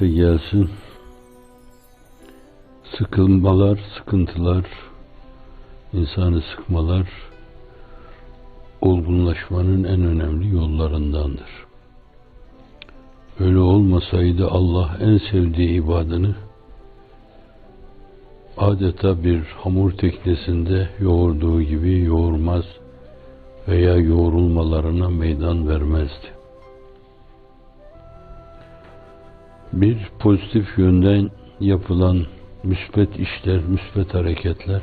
gelsin. Sıkılmalar, sıkıntılar, insanı sıkmalar olgunlaşmanın en önemli yollarındandır. Öyle olmasaydı Allah en sevdiği ibadını adeta bir hamur teknesinde yoğurduğu gibi yoğurmaz veya yoğrulmalarına meydan vermezdi. Bir pozitif yönden yapılan müsbet işler, müsbet hareketler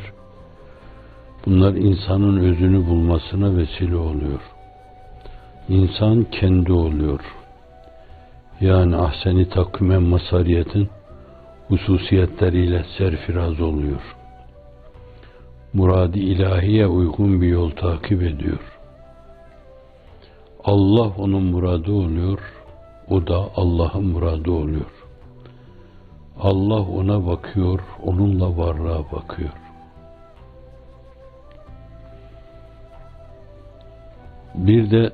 bunlar insanın özünü bulmasına vesile oluyor. İnsan kendi oluyor. Yani ahseni takvimen masariyetin hususiyetleriyle serfiraz oluyor. Muradi ilahiye uygun bir yol takip ediyor. Allah onun muradı oluyor, o da Allah'ın muradı oluyor. Allah ona bakıyor, onunla varlığa bakıyor. Bir de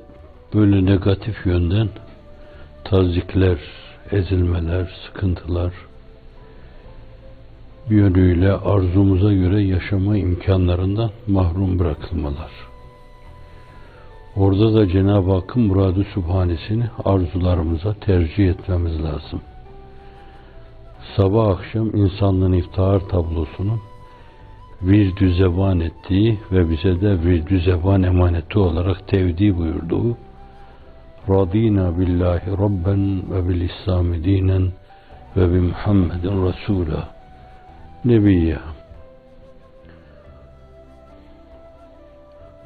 böyle negatif yönden tazikler, ezilmeler, sıkıntılar bir yönüyle arzumuza göre yaşama imkanlarından mahrum bırakılmalar. Orada da Cenab-ı Hakk'ın muradı subhanesini arzularımıza tercih etmemiz lazım. Sabah akşam insanlığın iftihar tablosunun virdü zevan ettiği ve bize de virdü zevan emaneti olarak tevdi buyurduğu Radina billahi rabben ve bil İslami dinen ve bi Muhammedin Resul'a Nebiyya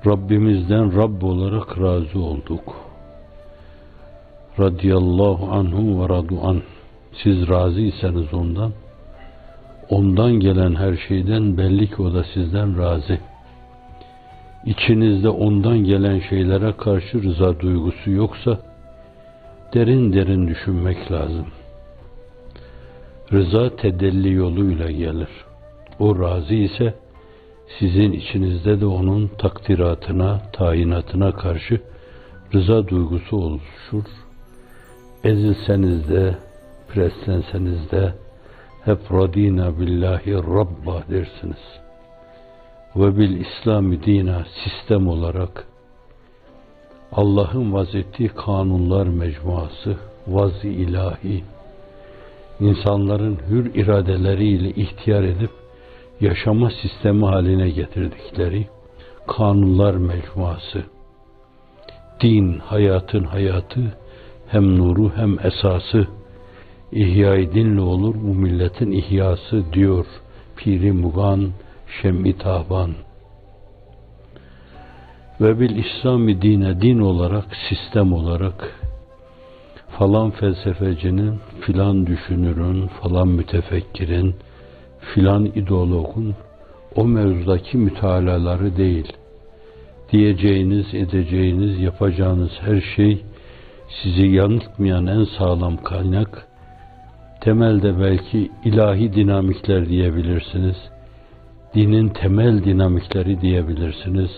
Rabbimizden Rabb olarak razı olduk. Radiyallahu anhum ve radu an. Siz razıysanız ondan, ondan gelen her şeyden belli ki o da sizden razı. İçinizde ondan gelen şeylere karşı rıza duygusu yoksa, derin derin düşünmek lazım. Rıza tedelli yoluyla gelir. O razı ise, sizin içinizde de onun takdiratına, tayinatına karşı rıza duygusu oluşur. Ezilseniz de, preslenseniz de hep radina billahi rabba dersiniz. Ve bil İslami dina sistem olarak Allah'ın vazettiği kanunlar mecmuası, vaz ilahi, insanların hür iradeleriyle ihtiyar edip yaşama sistemi haline getirdikleri kanunlar mecmuası, din, hayatın hayatı, hem nuru hem esası, ihya dinle olur bu milletin ihyası diyor Piri Mugan Şem'i Tahban. Ve bil İslami dine din olarak, sistem olarak falan felsefecinin, filan düşünürün, falan mütefekkirin, filan ideologun o mevzudaki mütalaları değil. Diyeceğiniz, edeceğiniz, yapacağınız her şey sizi yanıltmayan en sağlam kaynak, temelde belki ilahi dinamikler diyebilirsiniz. Dinin temel dinamikleri diyebilirsiniz.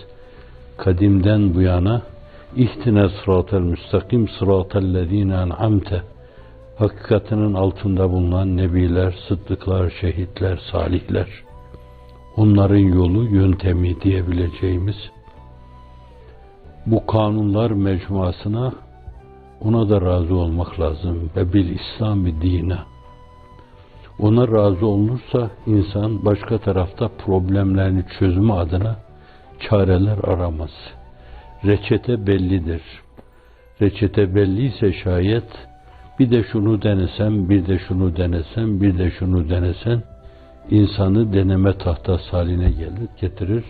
Kadimden bu yana İhtine sıratel müstakim sıratel lezine en'amte hakikatinin altında bulunan nebiler, sıddıklar, şehitler, salihler onların yolu, yöntemi diyebileceğimiz bu kanunlar mecmuasına ona da razı olmak lazım. Ve bil İslami dine. Ona razı olunursa insan başka tarafta problemlerini çözümü adına çareler aramaz. Reçete bellidir. Reçete belliyse şayet bir de şunu denesen, bir de şunu denesen, bir de şunu denesen insanı deneme tahtası haline gelir, getirir.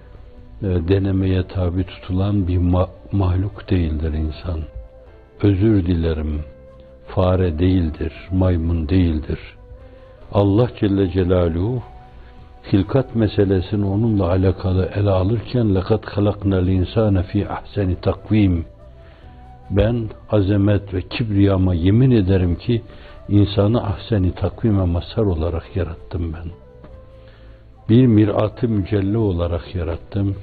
E, denemeye tabi tutulan bir ma mahluk değildir insan. Özür dilerim. Fare değildir, maymun değildir. Allah Celle Celaluhu hilkat meselesini onunla alakalı ele alırken lekat halaknal insane fi ahseni takvim ben azamet ve kibriyama yemin ederim ki insanı ahseni takvime mazhar olarak yarattım ben. Bir miratı mücelle olarak yarattım.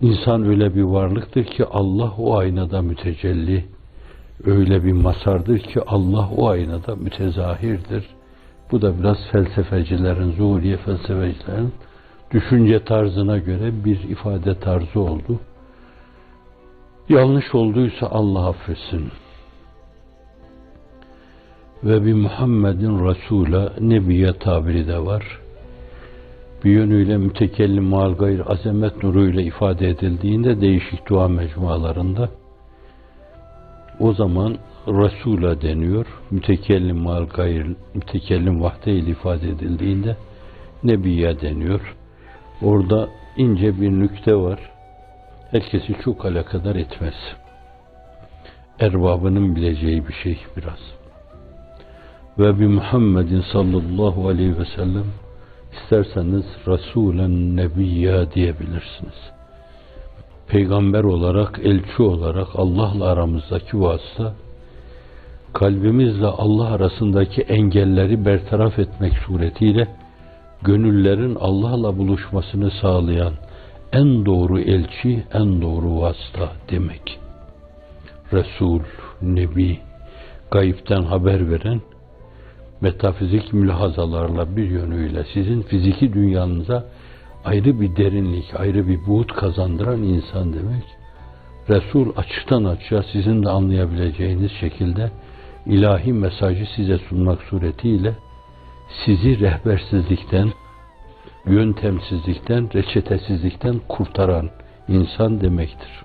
İnsan öyle bir varlıktır ki Allah o aynada mütecelli. öyle bir masardır ki Allah o aynada mütezahirdir. Bu da biraz felsefecilerin, zuhuriye felsefecilerin düşünce tarzına göre bir ifade tarzı oldu. Yanlış olduysa Allah affetsin. Ve bir Muhammedin Resul'a Nebiye tabiri de var. Bir yönüyle mütekellim mal gayr azamet nuruyla ifade edildiğinde değişik dua mecmualarında o zaman Resul'a deniyor. Mütekellim mal gayr, mütekellim vahde ile ifade edildiğinde Nebiye deniyor. Orada ince bir nükte var. Herkesi çok alakadar etmez. Erbabının bileceği bir şey biraz. Ve bi Muhammedin sallallahu aleyhi ve sellem isterseniz Resulen Nebiyya diyebilirsiniz. Peygamber olarak, elçi olarak Allah'la aramızdaki vasıta kalbimizle Allah arasındaki engelleri bertaraf etmek suretiyle gönüllerin Allah'la buluşmasını sağlayan en doğru elçi, en doğru vasıta demek. Resul, Nebi, gayipten haber veren, metafizik mülahazalarla bir yönüyle sizin fiziki dünyanıza ayrı bir derinlik, ayrı bir buğut kazandıran insan demek. Resul açıktan açığa sizin de anlayabileceğiniz şekilde ilahi mesajı size sunmak suretiyle sizi rehbersizlikten, yöntemsizlikten, reçetesizlikten kurtaran insan demektir.